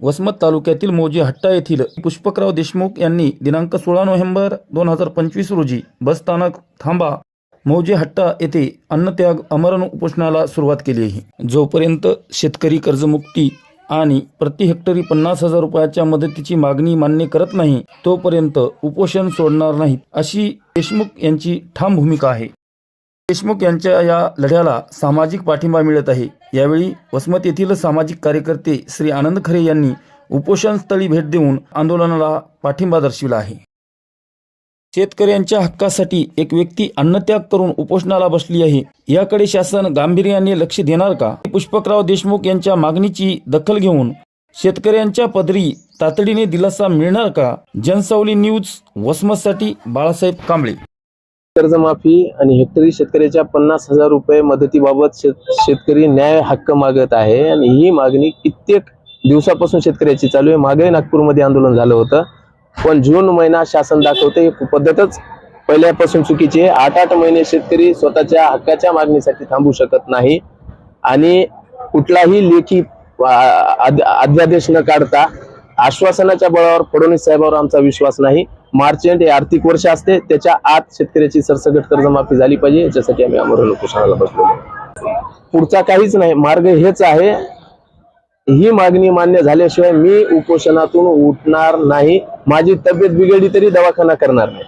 वसमत तालुक्यातील मोजी हट्टा येथील पुष्पकराव देशमुख यांनी दिनांक सोळा नोव्हेंबर दोन हजार पंचवीस रोजी बसस्थानक थांबा मौजे हट्टा येथे अन्नत्याग अमरण उपोषणाला सुरुवात केली आहे. जोपर्यंत शेतकरी कर्जमुक्ती आणि प्रति हेक्टरी पन्नास हजार रुपयाच्या मदतीची मागणी मान्य करत नाही तोपर्यंत उपोषण सोडणार नाहीत अशी देशमुख यांची ठाम भूमिका आहे. देशमुख यांच्या या लढ्याला सामाजिक पाठिंबा मिळत आहे. यावेळी वसमत येथील सामाजिक कार्यकर्ते श्री आनंद खरे यांनी उपोषण स्थळी भेट देऊन आंदोलनाला पाठिंबा दर्शविला आहे. शेतकऱ्यांच्या हक्कासाठी एक व्यक्ती अन्नत्याग करून उपोषणाला बसली आहे. याकडे शासन गांभीर्याने लक्ष देणार का? पुष्पकराव देशमुख यांच्या मागणीची दखल घेऊन शेतकऱ्यांच्या पदरी तातडीने दिलासा मिळणार का? जनसावली न्यूज वसमतसाठी बाळासाहेब कांबळे. कर्जमाफी आणि हेक्टरी शेतकऱ्याच्या पन्नास हजार रुपये मदतीबाबत शेतकरी न्याय हक्क मागत आहे. आणि ही मागणी कित्येक दिवसापासून शेतकऱ्याची चालू आहे. मागे नागपूरमध्ये आंदोलन झालं होतं. पण जून महिना शासन दाखवते. ही पद्धतच पहिल्यापासून चुकीची आहे. आठ आठ महिने शेतकरी स्वतःच्या हक्काच्या मागणीसाठी थांबू शकत नाही. आणि कुठलाही लेखी अध्यादेश न काढता आश्वासनाच्या बळावर फडणवीस साहेबांवर आमचा विश्वास नाही. मार्च एंड हे आर्थिक वर्ष असते. त्याच्या आत शेतकऱ्याची सरसगट कर्जमाफी झाली पाहिजे. याच्यासाठी आम्ही अमरण उपोषणाला बसलो. पुढचा काहीच नाही. मार्ग हेच आहे. ही मागणी मान्य झाल्याशिवाय मी उपोषणातून उठणार नाही. माझी तब्येत बिघडली तरी दवाखाना करणार नाही.